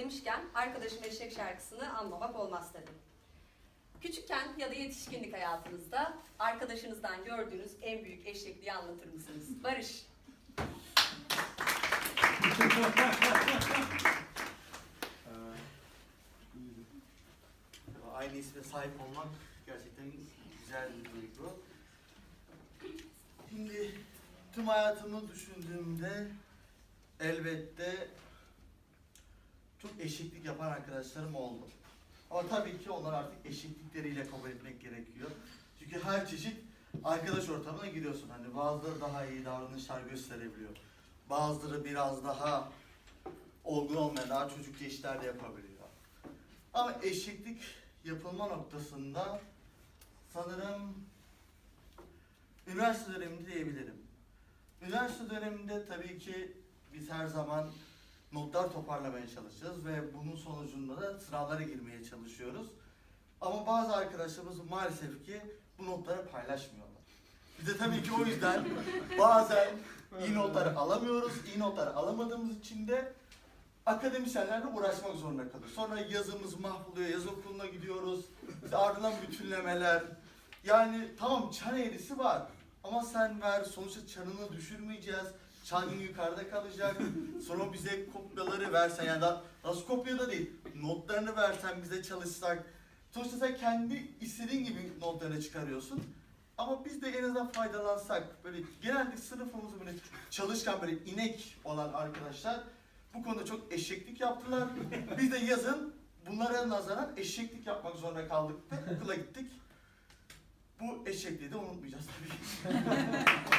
demişken arkadaşım eşek şarkısını anmamak olmaz tabii. Küçükken ya da yetişkinlik hayatınızda arkadaşınızdan gördüğünüz en büyük eşekliği anlatır mısınız? Barış. Aynı isme sahip olmak gerçekten güzel bir duygu. Şimdi tüm hayatımı düşündüğümde elbette çok eşeklik yapan arkadaşlarım oldu. Ama tabii ki onlar artık eşeklikleriyle kabul etmek gerekiyor. Çünkü her çeşit arkadaş ortamına giriyorsun. Hani bazıları daha iyi davranışlar gösterebiliyor. Bazıları biraz daha olgun olmayan, daha çocukça işler de yapabiliyor. Ama eşeklik yapılma noktasında sanırım üniversite döneminde diyebilirim. Üniversite döneminde tabii ki biz her zaman notlar toparlamaya çalışacağız ve bunun sonucunda da sınavlara girmeye çalışıyoruz. Ama bazı arkadaşlarımız maalesef ki bu notları paylaşmıyorlar. Biz de tabii ki o yüzden bazen iyi notları alamıyoruz. İyi notları alamadığımız için de akademisyenlerle uğraşmak zorunda kalıyoruz. Sonra yazımız mahvoluyor, yaz okuluna gidiyoruz. İşte ardından bütünlemeler. Yani tamam çan eğrisi var. Ama sen ver, sonuçta çanını düşürmeyeceğiz. Çan yukarıda kalacak. Sonra bize kopyaları versen yani da nasıl kopya da değil. Notlarını versen bize çalışsak. Sonuçta sen kendi istediğin gibi notlarını çıkarıyorsun. Ama biz de en azından faydalansak, böyle genelde sınıfımızı böyle çalışkan böyle inek olan arkadaşlar bu konuda çok eşeklik yaptılar. Biz de yazın bunlara nazaran eşeklik yapmak zorunda kaldık da okula gittik. Eşekliği de unutmayacağız tabii.